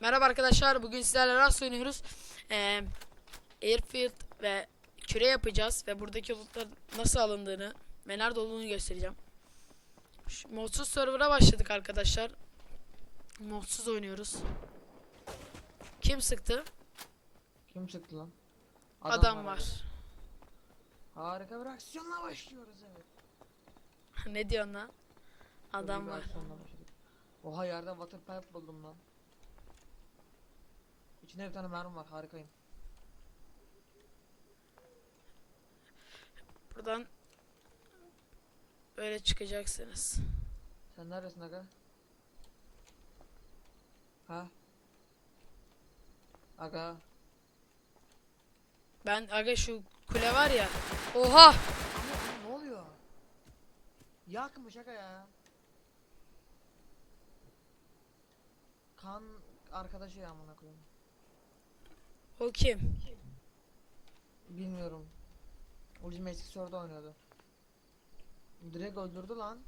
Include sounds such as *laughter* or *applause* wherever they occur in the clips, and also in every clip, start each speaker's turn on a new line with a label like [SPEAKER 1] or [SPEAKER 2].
[SPEAKER 1] Merhaba arkadaşlar. Bugün sizlerle rast oynuyoruz. Ee, Airfield ve küre yapacağız ve buradaki lootlar nasıl alındığını ve nerede olduğunu göstereceğim. Şu modsuz server'a başladık arkadaşlar. Modsuz oynuyoruz. Kim sıktı?
[SPEAKER 2] Kim sıktı lan?
[SPEAKER 1] Adam, var.
[SPEAKER 2] abi. Harika bir aksiyonla başlıyoruz evet. *laughs*
[SPEAKER 1] ne diyorsun lan? Adam var.
[SPEAKER 2] Oha yerden water pipe buldum lan. İçinde bir tane mermi var harikayım.
[SPEAKER 1] Buradan böyle çıkacaksınız.
[SPEAKER 2] Sen neredesin aga? Ha? Aga.
[SPEAKER 1] Ben aga şu kule var ya. Oha!
[SPEAKER 2] Ama ne oluyor? Yakmış aga ya. Kan arkadaşı ya amına koyayım.
[SPEAKER 1] O kim?
[SPEAKER 2] Bilmiyorum. Bizim eski soruda oynuyordu. Direkt öldürdü lan.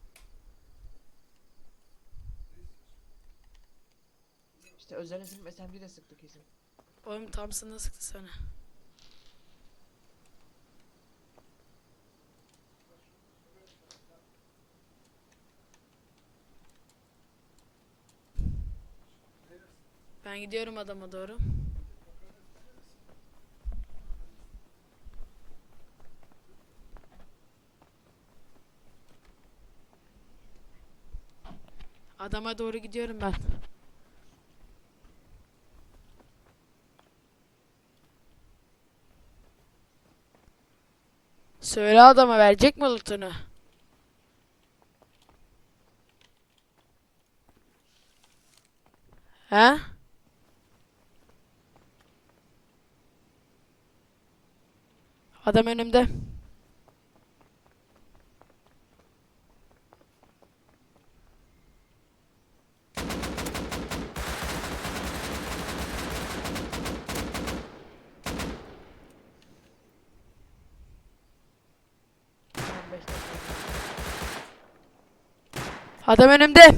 [SPEAKER 2] İşte özel isim SMG de sıktı kesin.
[SPEAKER 1] Oğlum Thompson sıktı sana. Ben gidiyorum adama doğru. Adama doğru gidiyorum ben. Söyle adama verecek mi lootunu? He? Adam önümde. Adam önümde.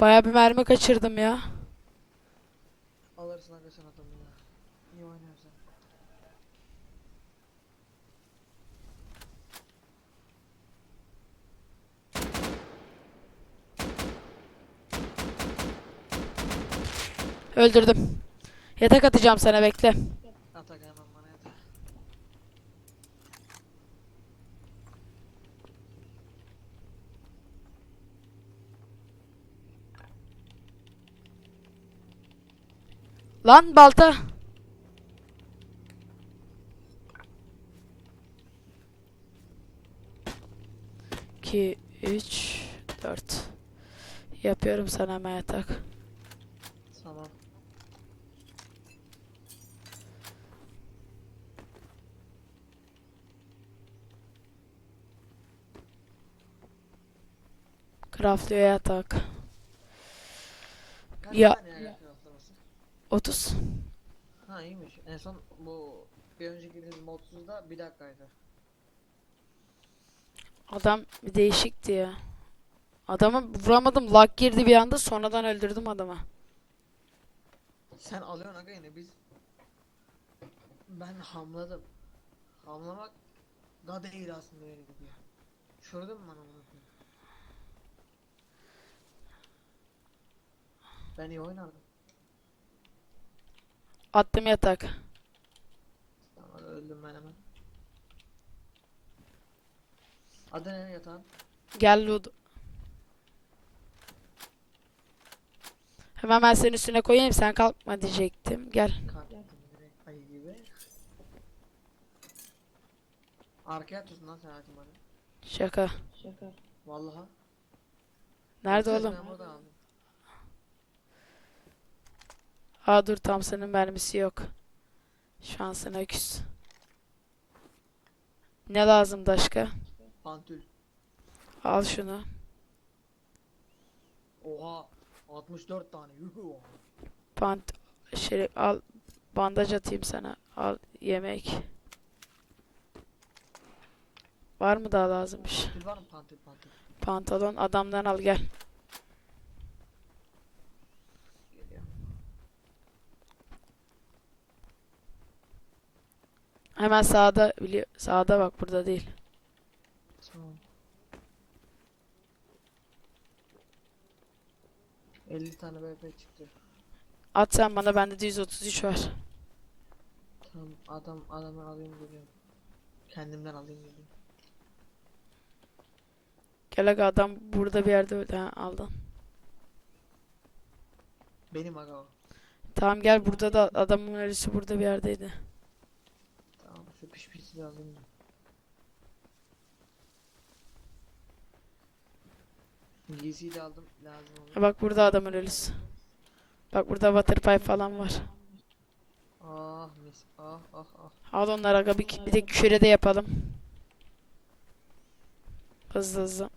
[SPEAKER 1] Baya bir mermi kaçırdım ya.
[SPEAKER 2] Alırsın aga sen adamı ya. İyi oynuyorsun.
[SPEAKER 1] Öldürdüm. Yatak atacağım sana bekle.
[SPEAKER 2] At aga hemen bana yeter.
[SPEAKER 1] Lan balta. İki, üç, dört. Yapıyorum sana hemen yatak.
[SPEAKER 2] Tamam.
[SPEAKER 1] Craftlıyor yatak.
[SPEAKER 2] Kaç
[SPEAKER 1] Ya-
[SPEAKER 2] craftlaması?
[SPEAKER 1] 30.
[SPEAKER 2] Ha iyiymiş. En son bu bir önceki girdiğimiz modsuzda bir dakikaydı.
[SPEAKER 1] Adam değişikti ya. Adamı vuramadım. Lag girdi bir anda. Sonradan öldürdüm adamı.
[SPEAKER 2] Sen alıyorsun aga yine biz ben hamladım. Hamlamak da değil aslında öyle gidiyor. Şurdun mu bana bunu? Ben iyi oynardım.
[SPEAKER 1] Attım yatak.
[SPEAKER 2] Tamam öldüm ben hemen. Adı ne yatağın?
[SPEAKER 1] Gel Lud. Hemen ben senin üstüne koyayım. Sen kalkma diyecektim. Gel.
[SPEAKER 2] Kalktım direkt ayı gibi. Arkaya atıyorsun lan sen hakim bana.
[SPEAKER 1] Şaka.
[SPEAKER 2] Vallahi.
[SPEAKER 1] Nerede
[SPEAKER 2] Ses
[SPEAKER 1] oğlum?
[SPEAKER 2] Ben aldım.
[SPEAKER 1] Aa dur Thompson'ın mermisi yok. Şansına küs. Ne lazım başka?
[SPEAKER 2] Pantül.
[SPEAKER 1] Al şunu.
[SPEAKER 2] Oha. 64 tane. Yuhu.
[SPEAKER 1] Pant şey al bandaj atayım sana. Al yemek. Var mı daha lazım bir şey?
[SPEAKER 2] Pantül var mı pantül pantül?
[SPEAKER 1] Pantolon adamdan al gel. Hemen sağda biliyor. Sağda bak burada değil.
[SPEAKER 2] Tamam. 50 tane BP çıktı.
[SPEAKER 1] At sen bana bende de 133 var.
[SPEAKER 2] Tamam adam adamı alayım geliyorum. Kendimden alayım geliyorum.
[SPEAKER 1] Gel aga adam burada bir yerde öldü. Ha, aldın.
[SPEAKER 2] Benim aga o.
[SPEAKER 1] Tamam gel burada da adamın ölüsü burada bir yerdeydi.
[SPEAKER 2] Tamam şu piş pisi de Giysiyi de aldım lazım olur.
[SPEAKER 1] Bak burada adamın ölüsü. Bak burada water pipe falan var.
[SPEAKER 2] Ah mis ah ah ah.
[SPEAKER 1] Al onları aga bir, bir de kürede yapalım. Hızlı hızlı.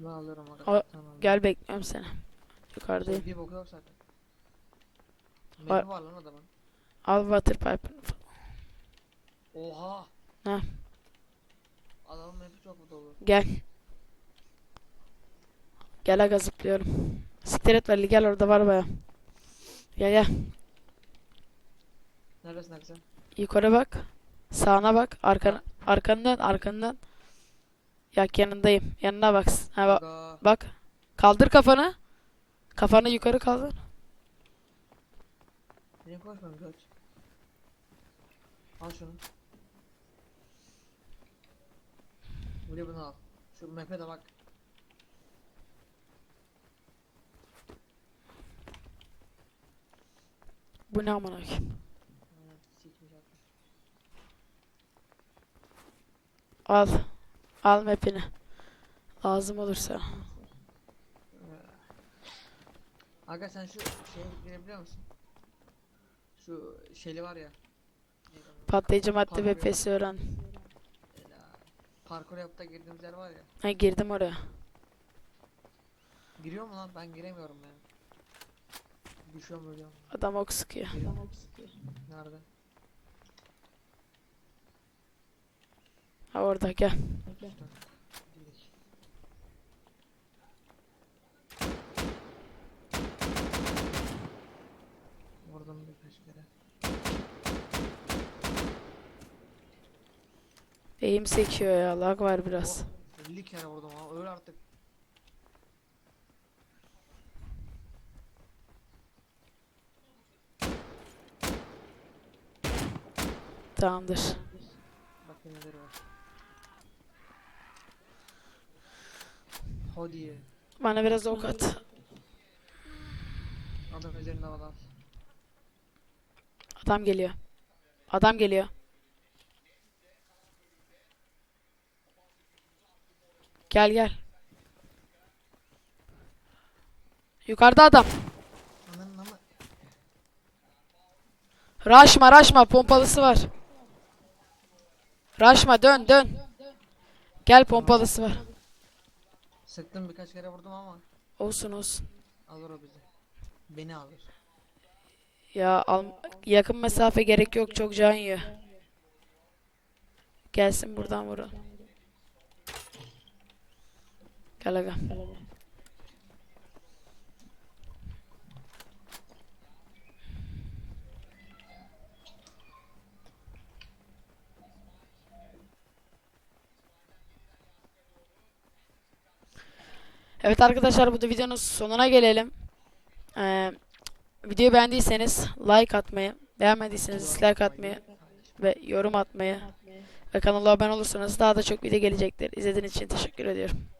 [SPEAKER 2] Ne alıyorum aga?
[SPEAKER 1] Al,
[SPEAKER 2] tamam.
[SPEAKER 1] Gel bekliyorum seni. Yukarıdayım.
[SPEAKER 2] Bir yok zaten. Benim var lan adamın.
[SPEAKER 1] Al water pipe.
[SPEAKER 2] Oha.
[SPEAKER 1] Ne?
[SPEAKER 2] Adamın map'i çok dolu.
[SPEAKER 1] Gel. Gel aga zıplıyorum. Siktir et Veli gel orada var baya. Gel gel.
[SPEAKER 2] Neredesin Aksan?
[SPEAKER 1] Yukarı bak. Sağına bak. Arkan, arkandan arkandan. Yak yanındayım. Yanına bak. Ha, bak. Bak. Kaldır kafanı. Kafanı yukarı kaldır.
[SPEAKER 2] Niye koşmuyorum? Al şunu. Buraya bunu al. Şu map'e de bak.
[SPEAKER 1] Bu ne amına koyayım? Al. Al mapini. Lazım olursa.
[SPEAKER 2] Ee, Aga sen şu şeye girebiliyor musun? Şu şeyli var ya.
[SPEAKER 1] Patlayıcı madde ve pesi öğren.
[SPEAKER 2] Parkur yapıp girdiğimiz yer var ya.
[SPEAKER 1] Ha girdim oraya.
[SPEAKER 2] Giriyor mu lan? Ben giremiyorum ya. Düşüyorum ölüyorum.
[SPEAKER 1] Adam ok sıkıyor.
[SPEAKER 2] Nerede?
[SPEAKER 1] Ha orada gel.
[SPEAKER 2] Girdik. Vurdum birkaç kere.
[SPEAKER 1] Eğim sekiyor ya. Lag var biraz.
[SPEAKER 2] Oh, 50 kere vurdum ha. Öl artık.
[SPEAKER 1] Tamamdır.
[SPEAKER 2] Bak neleri var. Hadi.
[SPEAKER 1] Bana biraz ok at.
[SPEAKER 2] Adam üzerinde al.
[SPEAKER 1] Adam geliyor. Adam geliyor. Gel gel. Yukarıda adam. Raşma raşma pompalısı var. Raşma dön dön. Gel pompalısı var.
[SPEAKER 2] Sıktım birkaç kere vurdum ama.
[SPEAKER 1] Olsun olsun.
[SPEAKER 2] Alır o bizi. Beni alır.
[SPEAKER 1] Ya al, yakın mesafe gerek yok çok can yiyor. Gelsin buradan vurun. Gel aga. Evet arkadaşlar bu da videonun sonuna gelelim. Ee, videoyu beğendiyseniz like atmayı, beğenmediyseniz dislike atmayı ve yorum atmayı ve kanala abone olursanız daha da çok video gelecektir. İzlediğiniz için teşekkür ediyorum.